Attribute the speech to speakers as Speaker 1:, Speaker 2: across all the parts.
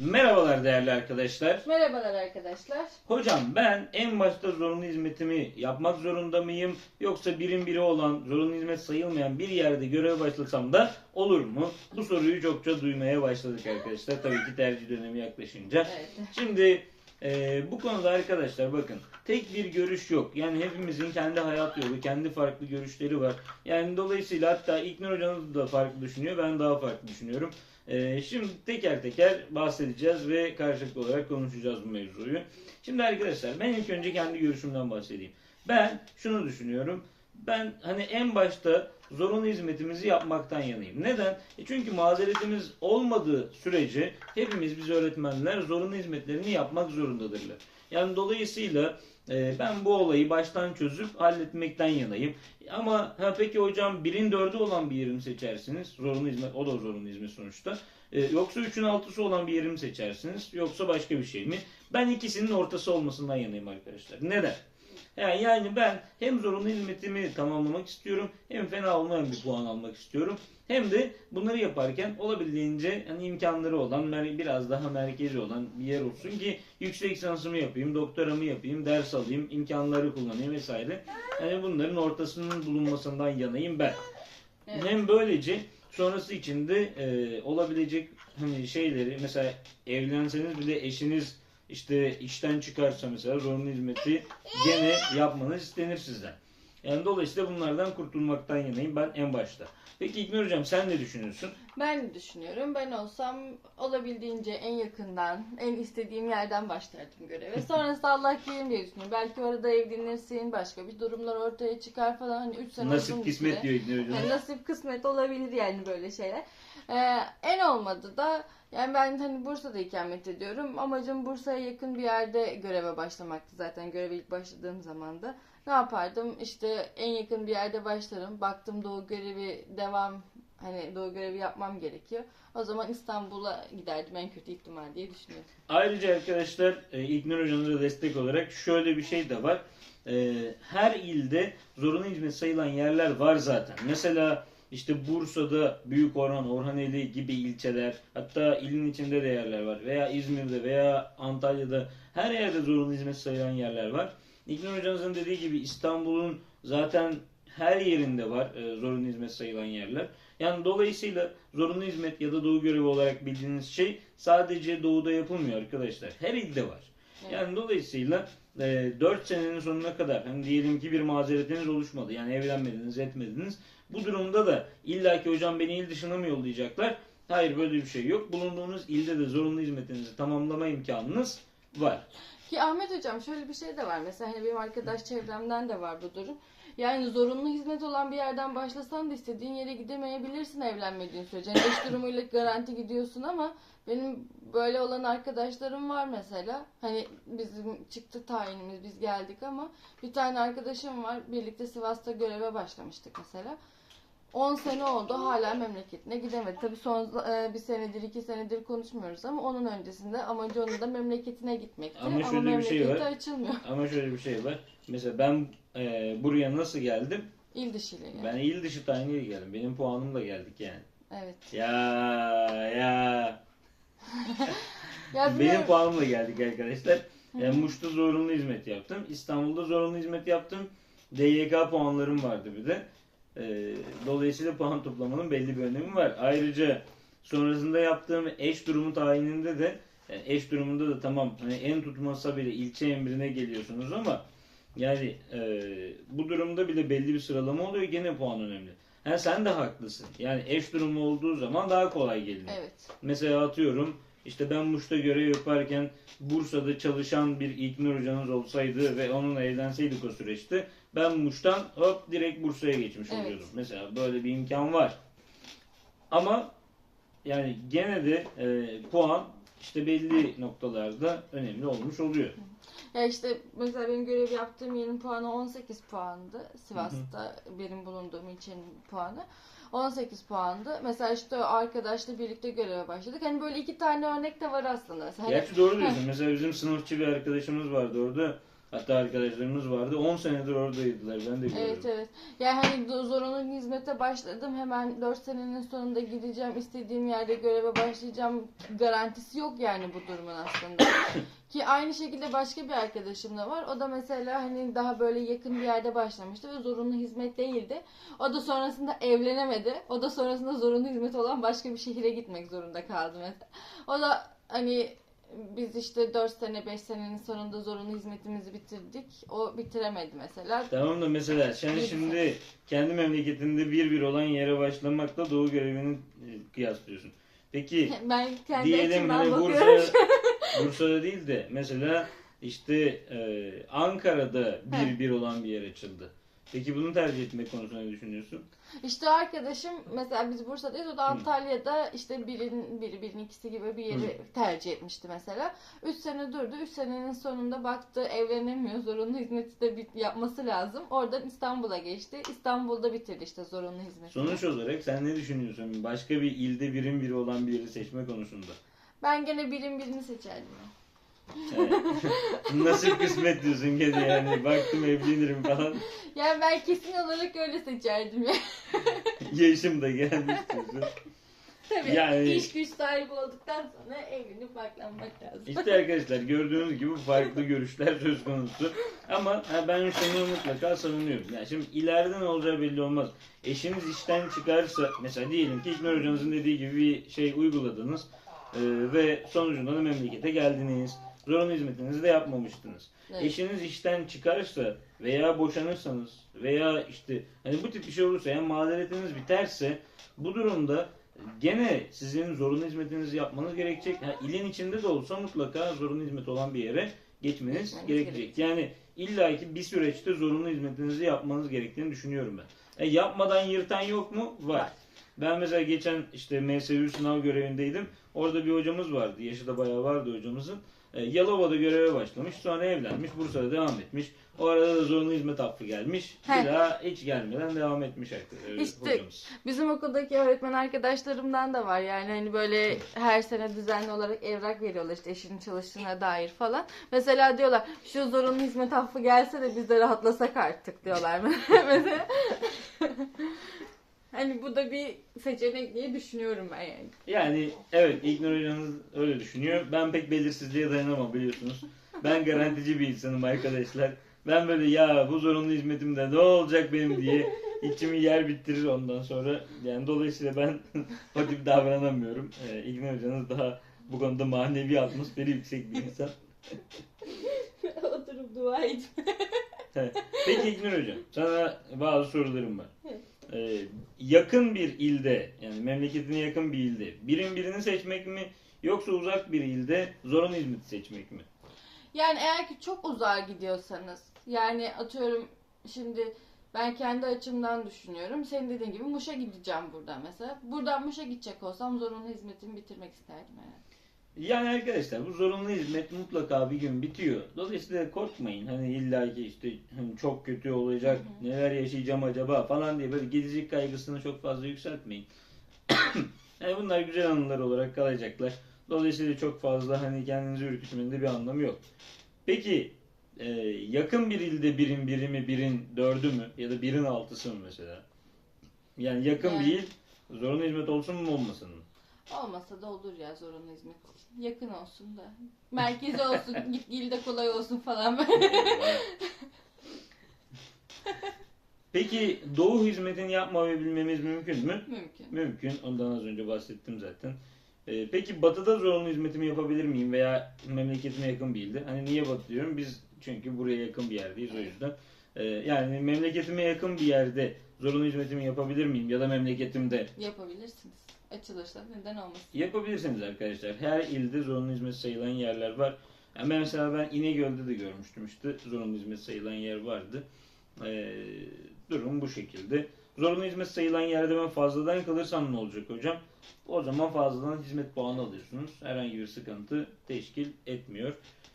Speaker 1: Merhabalar değerli arkadaşlar.
Speaker 2: Merhabalar arkadaşlar.
Speaker 1: Hocam ben en başta zorunlu hizmetimi yapmak zorunda mıyım? Yoksa birim biri olan zorunlu hizmet sayılmayan bir yerde göreve başlasam da olur mu? Bu soruyu çokça duymaya başladık arkadaşlar. Tabii ki tercih dönemi yaklaşınca.
Speaker 2: Evet.
Speaker 1: Şimdi e, bu konuda arkadaşlar bakın tek bir görüş yok. Yani hepimizin kendi hayat yolu, kendi farklı görüşleri var. Yani dolayısıyla hatta İlknur hocanız da farklı düşünüyor. Ben daha farklı düşünüyorum. E, şimdi teker teker bahsedeceğiz ve karşılıklı olarak konuşacağız bu mevzuyu. Şimdi arkadaşlar ben ilk önce kendi görüşümden bahsedeyim. Ben şunu düşünüyorum. Ben hani en başta zorunlu hizmetimizi yapmaktan yanayım. Neden? E çünkü mazeretimiz olmadığı sürece hepimiz biz öğretmenler zorunlu hizmetlerini yapmak zorundadırlar. Yani dolayısıyla e, ben bu olayı baştan çözüp halletmekten yanayım. Ama ha peki hocam birin dördü olan bir yerimi seçersiniz. Zorunlu hizmet, o da zorunlu hizmet sonuçta. E, yoksa üçün altısı olan bir yerimi seçersiniz. Yoksa başka bir şey mi? Ben ikisinin ortası olmasından yanayım arkadaşlar. Neden? Yani, yani ben hem zorunlu hizmetimi tamamlamak istiyorum hem fena olmayan bir puan almak istiyorum. Hem de bunları yaparken olabildiğince hani imkanları olan biraz daha merkezi olan bir yer olsun ki yüksek lisansımı yapayım, doktoramı yapayım, ders alayım, imkanları kullanayım vesaire. Yani bunların ortasının bulunmasından yanayım ben.
Speaker 2: Evet.
Speaker 1: Hem böylece sonrası için de e, olabilecek hani şeyleri mesela evlenseniz bile eşiniz işte işten çıkarsa mesela zorunlu hizmeti gene yapmanız istenir sizden. Yani dolayısıyla bunlardan kurtulmaktan yanayım ben en başta. Peki İlknur Hocam sen ne düşünüyorsun?
Speaker 2: Ben de düşünüyorum. Ben olsam olabildiğince en yakından, en istediğim yerden başlardım göreve. Sonrası Allah kerim diye düşünüyorum. Belki orada evlenirsin, başka bir durumlar ortaya çıkar falan. Hani 3 sene
Speaker 1: Nasip kısmet diyor İlknur Hocam.
Speaker 2: Yani nasip kısmet olabilir yani böyle şeyler. Ee, en olmadı da yani ben hani Bursa'da ikamet ediyorum. Amacım Bursa'ya yakın bir yerde göreve başlamaktı zaten göreve ilk başladığım zaman da. Ne yapardım? İşte en yakın bir yerde başlarım. Baktım doğu görevi devam hani doğu görevi yapmam gerekiyor. O zaman İstanbul'a giderdim en kötü ihtimal diye düşünüyorum.
Speaker 1: Ayrıca arkadaşlar e, İlknur Hocamıza destek olarak şöyle bir şey de var. E, her ilde zorunlu hizmet sayılan yerler var zaten. Mesela işte Bursa'da Büyük Orhan, Orhaneli gibi ilçeler, hatta ilin içinde de yerler var. Veya İzmir'de veya Antalya'da her yerde zorunlu hizmet sayılan yerler var. İlknur Hocamızın dediği gibi İstanbul'un zaten her yerinde var e, zorunlu hizmet sayılan yerler. Yani dolayısıyla zorunlu hizmet ya da doğu görevi olarak bildiğiniz şey sadece doğuda yapılmıyor arkadaşlar. Her ilde var. Yani dolayısıyla e, 4 senenin sonuna kadar hani diyelim ki bir mazeretiniz oluşmadı. Yani evlenmediniz, etmediniz. Bu durumda da illaki hocam beni il dışına mı yollayacaklar? Hayır böyle bir şey yok. Bulunduğunuz ilde de zorunlu hizmetinizi tamamlama imkanınız var.
Speaker 2: Ki Ahmet hocam şöyle bir şey de var. Mesela hani benim arkadaş çevremden de var bu durum. Yani zorunlu hizmet olan bir yerden başlasan da istediğin yere gidemeyebilirsin evlenmediğin sürece. Yani eş durumuyla garanti gidiyorsun ama benim böyle olan arkadaşlarım var mesela. Hani bizim çıktı tayinimiz biz geldik ama bir tane arkadaşım var. Birlikte Sivas'ta göreve başlamıştık mesela. 10 sene oldu hala memleketine gidemedi. Tabii son e, bir senedir iki senedir konuşmuyoruz ama onun öncesinde amacı onun da memleketine gitmekti.
Speaker 1: Ama
Speaker 2: Ama,
Speaker 1: şöyle bir şey var.
Speaker 2: açılmıyor.
Speaker 1: Ama şöyle bir şey var. Mesela ben e, buraya nasıl geldim?
Speaker 2: İl dışıyla yani.
Speaker 1: Ben il dışı tayiniyle geldim. Benim puanımla geldik yani.
Speaker 2: Evet.
Speaker 1: Ya ya.
Speaker 2: Ya
Speaker 1: Benim puanımla geldik arkadaşlar. Yani Muş'ta zorunlu hizmet yaptım. İstanbul'da zorunlu hizmet yaptım. DYK puanlarım vardı bir de. Ee, dolayısıyla puan toplamanın belli bir önemi var. Ayrıca sonrasında yaptığım eş durumu tayininde de yani eş durumunda da tamam hani en tutmasa bile ilçe emrine geliyorsunuz ama yani e, bu durumda bile belli bir sıralama oluyor gene puan önemli. Ha, sen de haklısın. Yani eş durumu olduğu zaman daha kolay geliniyor.
Speaker 2: Evet.
Speaker 1: Mesela atıyorum işte ben Muş'ta görev yaparken Bursa'da çalışan bir İlknur hocanız olsaydı ve onunla evlenseydik o süreçte ben Muş'tan hop direkt Bursa'ya geçmiş
Speaker 2: Evet.
Speaker 1: oluyordum. Mesela böyle bir imkan var. Ama yani gene de e, puan işte belli noktalarda önemli olmuş oluyor.
Speaker 2: Ya işte mesela benim görev yaptığım yerin puanı 18 puandı. Sivas'ta benim bulunduğum ilçenin puanı. 18 puandı. Mesela işte arkadaşla birlikte göreve başladık. Hani böyle iki tane örnek de var aslında. Mesela hani-
Speaker 1: Gerçi doğru diyorsun. Mesela bizim sınıfçı bir arkadaşımız vardı orada. Hatta arkadaşlarımız vardı 10 senedir oradaydılar ben de gördüm.
Speaker 2: Evet evet. Yani hani zorunlu hizmete başladım. Hemen 4 senenin sonunda gideceğim. istediğim yerde göreve başlayacağım. Garantisi yok yani bu durumun aslında. Ki aynı şekilde başka bir arkadaşım da var. O da mesela hani daha böyle yakın bir yerde başlamıştı ve zorunlu hizmet değildi. O da sonrasında evlenemedi. O da sonrasında zorunlu hizmet olan başka bir şehire gitmek zorunda kaldı mesela. O da hani biz işte 4 sene 5 senenin sonunda zorunlu hizmetimizi bitirdik. O bitiremedi mesela.
Speaker 1: Tamam da mesela sen şimdi kendi memleketinde bir bir olan yere başlamakla doğu görevini e, kıyaslıyorsun. Peki
Speaker 2: Ben kendi
Speaker 1: diyelim
Speaker 2: açımdan
Speaker 1: hani
Speaker 2: bakıyorum.
Speaker 1: Bursa, Bursa'da değil de mesela işte e, Ankara'da bir bir olan bir yer açıldı. Peki bunu tercih etmek konusunda ne düşünüyorsun?
Speaker 2: İşte arkadaşım mesela biz Bursa'dayız o da Antalya'da işte birin, biri birin ikisi gibi bir yeri tercih etmişti mesela. 3 sene durdu. 3 senenin sonunda baktı evlenemiyor. Zorunlu hizmeti de bit- yapması lazım. Oradan İstanbul'a geçti. İstanbul'da bitirdi işte zorunlu hizmeti.
Speaker 1: Sonuç olarak sen ne düşünüyorsun? Başka bir ilde birim biri olan bir yeri seçme konusunda.
Speaker 2: Ben gene birin birini seçerdim.
Speaker 1: Nasıl kısmet diyorsun gene yani. Baktım evlenirim falan.
Speaker 2: Yani ben kesin olarak öyle seçerdim ya.
Speaker 1: Yaşım da geldi istiyorsun.
Speaker 2: Tabii
Speaker 1: Yani-
Speaker 2: iş güç sahibi olduktan sonra evlenip baklanmak lazım.
Speaker 1: İşte arkadaşlar gördüğünüz gibi farklı görüşler söz konusu. Ama ha, ben şunu mutlaka savunuyorum. Yani şimdi ileride ne olacağı belli olmaz. Eşiniz işten çıkarsa mesela diyelim ki İknur hocanızın dediği gibi bir şey uyguladınız e, ve sonucunda da memlekete geldiniz. Zorunlu hizmetinizi de yapmamıştınız.
Speaker 2: Evet.
Speaker 1: Eşiniz işten çıkarsa veya boşanırsanız veya işte hani bu tip bir şey olursa yani mazeretiniz biterse bu durumda gene sizin zorunlu hizmetinizi yapmanız gerekecek. Ha, ilin içinde de olsa mutlaka zorunlu hizmet olan bir yere geçmeniz
Speaker 2: Geçmeniz
Speaker 1: gerekecek. Yani illaki bir süreçte zorunlu hizmetinizi yapmanız gerektiğini düşünüyorum ben. E, yapmadan yırtan yok mu? Var.
Speaker 2: Var.
Speaker 1: Ben mesela geçen işte MSU sınav görevindeydim. Orada bir hocamız vardı. Yaşı da bayağı vardı hocamızın. E, Yalova'da göreve başlamış. Sonra evlenmiş. Bursa'da devam etmiş. O arada da zorunlu hizmet affı gelmiş.
Speaker 2: Heh.
Speaker 1: Bir daha hiç gelmeden devam etmiş arkadaşlar.
Speaker 2: İşte-
Speaker 1: hocamız.
Speaker 2: Bizim okuldaki öğretmen arkadaşlarımdan da var yani hani böyle her sene düzenli olarak evrak veriyorlar işte eşinin çalıştığına dair falan. Mesela diyorlar şu zorunlu hizmet affı gelse de biz de rahatlasak artık diyorlar mesela. Hani bu da bir seçenek diye düşünüyorum ben yani.
Speaker 1: Yani evet İlknur hocanız öyle düşünüyor. Ben pek belirsizliğe dayanamam biliyorsunuz. Ben garantici bir insanım arkadaşlar. Ben böyle ya bu zorunlu hizmetimde ne olacak benim diye içimi yer bittirir ondan sonra. Yani dolayısıyla ben o tip davranamıyorum. Ee, İlknur hocanız daha bu konuda manevi atmosferi yüksek bir insan.
Speaker 2: Oturup dua et.
Speaker 1: Peki İlknur hocam sana bazı sorularım var. Ee, yakın bir ilde yani memleketine yakın bir ilde birin birini seçmek mi yoksa uzak bir ilde zorunlu hizmeti seçmek mi?
Speaker 2: Yani eğer ki çok uzağa gidiyorsanız yani atıyorum şimdi ben kendi açımdan düşünüyorum. Senin dediğin gibi Muş'a gideceğim buradan mesela. Buradan Muş'a gidecek olsam zorunlu hizmetimi bitirmek isterdim yani.
Speaker 1: Yani arkadaşlar bu zorunlu hizmet mutlaka bir gün bitiyor. Dolayısıyla korkmayın. Hani illa ki işte çok kötü olacak, neler yaşayacağım acaba falan diye böyle gidecek kaygısını çok fazla yükseltmeyin. yani bunlar güzel anılar olarak kalacaklar. Dolayısıyla çok fazla hani kendinizi ürkütmenin de bir anlamı yok. Peki e, yakın bir ilde birin biri mi, birin dördü mü ya da birin altısı mı mesela? Yani yakın
Speaker 2: Yani.
Speaker 1: bir il zorunlu hizmet olsun mu olmasın mı?
Speaker 2: Olmasa da olur ya zorunlu hizmet. Yakın olsun da. Merkezi olsun, git gel de kolay olsun falan.
Speaker 1: Peki doğu hizmetini yapmayabilmemiz mümkün mü?
Speaker 2: Mümkün.
Speaker 1: Mümkün. Ondan az önce bahsettim zaten. Ee, peki batıda zorunlu hizmetimi yapabilir miyim veya memleketime yakın bir ilde? Hani niye batı diyorum? Biz çünkü buraya yakın bir yerdeyiz o yüzden. Ee, yani memleketime yakın bir yerde zorunlu hizmetimi yapabilir miyim? Ya da memleketimde
Speaker 2: Yapabilirsiniz. Açılırsa neden olmasın.
Speaker 1: yapabilirsiniz arkadaşlar. Her ilde zorunlu hizmet sayılan yerler var. Yani mesela ben İnegöl'de de görmüştüm işte zorunlu hizmet sayılan yer vardı. Ee, durum bu şekilde. Zorunlu hizmet sayılan yerde ben fazladan kalırsam ne olacak hocam? O zaman fazladan hizmet puanı alıyorsunuz. Herhangi bir sıkıntı teşkil etmiyor.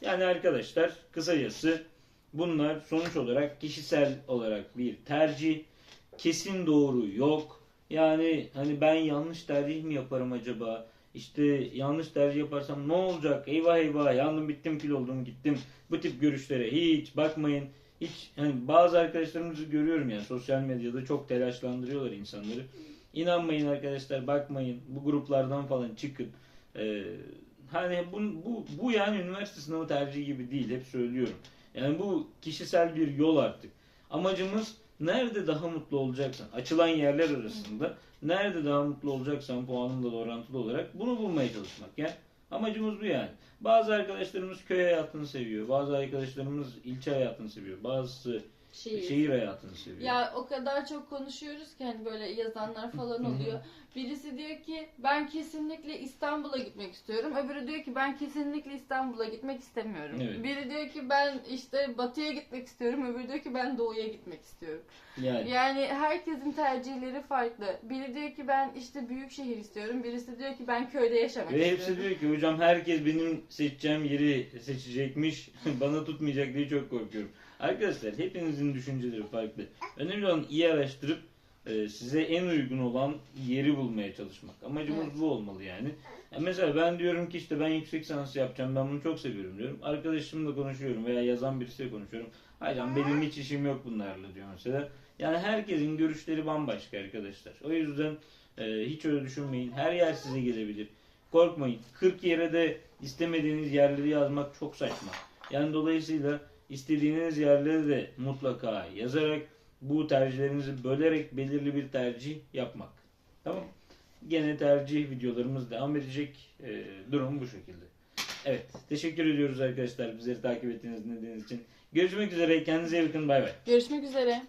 Speaker 1: Yani arkadaşlar kısacası bunlar sonuç olarak kişisel olarak bir tercih. Kesin doğru yok. Yani hani ben yanlış tercih mi yaparım acaba? işte yanlış tercih yaparsam ne olacak? Eyvah eyvah yandım bittim kil oldum gittim. Bu tip görüşlere hiç bakmayın. Hiç hani bazı arkadaşlarımızı görüyorum yani sosyal medyada çok telaşlandırıyorlar insanları. İnanmayın arkadaşlar bakmayın bu gruplardan falan çıkın. Ee, hani bu, bu, bu yani üniversite sınavı tercihi gibi değil hep söylüyorum. Yani bu kişisel bir yol artık. Amacımız nerede daha mutlu olacaksan açılan yerler arasında nerede daha mutlu olacaksan puanınla da orantılı olarak bunu bulmaya çalışmak. Yani amacımız bu yani. Bazı arkadaşlarımız köy hayatını seviyor. Bazı arkadaşlarımız ilçe hayatını seviyor. Bazısı
Speaker 2: Şehir.
Speaker 1: şehir hayatını seviyor.
Speaker 2: Ya o kadar çok konuşuyoruz ki hani böyle yazanlar falan oluyor. Birisi diyor ki ben kesinlikle İstanbul'a gitmek istiyorum. Öbürü diyor ki ben kesinlikle İstanbul'a gitmek istemiyorum.
Speaker 1: Evet.
Speaker 2: Biri diyor ki ben işte batıya gitmek istiyorum. Öbürü diyor ki ben doğuya gitmek istiyorum.
Speaker 1: Yani
Speaker 2: Yani herkesin tercihleri farklı. Biri diyor ki ben işte büyük şehir istiyorum. Birisi diyor ki ben köyde yaşamak
Speaker 1: Ve
Speaker 2: istiyorum.
Speaker 1: hepsi diyor ki hocam herkes benim seçeceğim yeri seçecekmiş. Bana tutmayacak diye çok korkuyorum. Arkadaşlar hepinizin düşünceleri farklı. Önemli olan iyi araştırıp e, size en uygun olan yeri bulmaya çalışmak. Amacımız
Speaker 2: Evet.
Speaker 1: bu olmalı yani. Ya mesela ben diyorum ki işte ben yüksek lisans yapacağım. Ben bunu çok seviyorum diyorum. Arkadaşımla konuşuyorum veya yazan birisiyle konuşuyorum. Hocam benim hiç işim yok bunlarla diyor mesela. Yani herkesin görüşleri bambaşka arkadaşlar. O yüzden e, hiç öyle düşünmeyin. Her yer size gelebilir. Korkmayın. 40 yere de istemediğiniz yerleri yazmak çok saçma. Yani dolayısıyla istediğiniz yerleri de mutlaka yazarak bu tercihlerinizi bölerek belirli bir tercih yapmak. Tamam? Gene tercih videolarımız devam edecek. E, durum bu şekilde. Evet. Teşekkür ediyoruz arkadaşlar bizleri takip ettiğiniz dinlediğiniz için. Görüşmek üzere. Kendinize iyi bakın. Bay bay.
Speaker 2: Görüşmek üzere.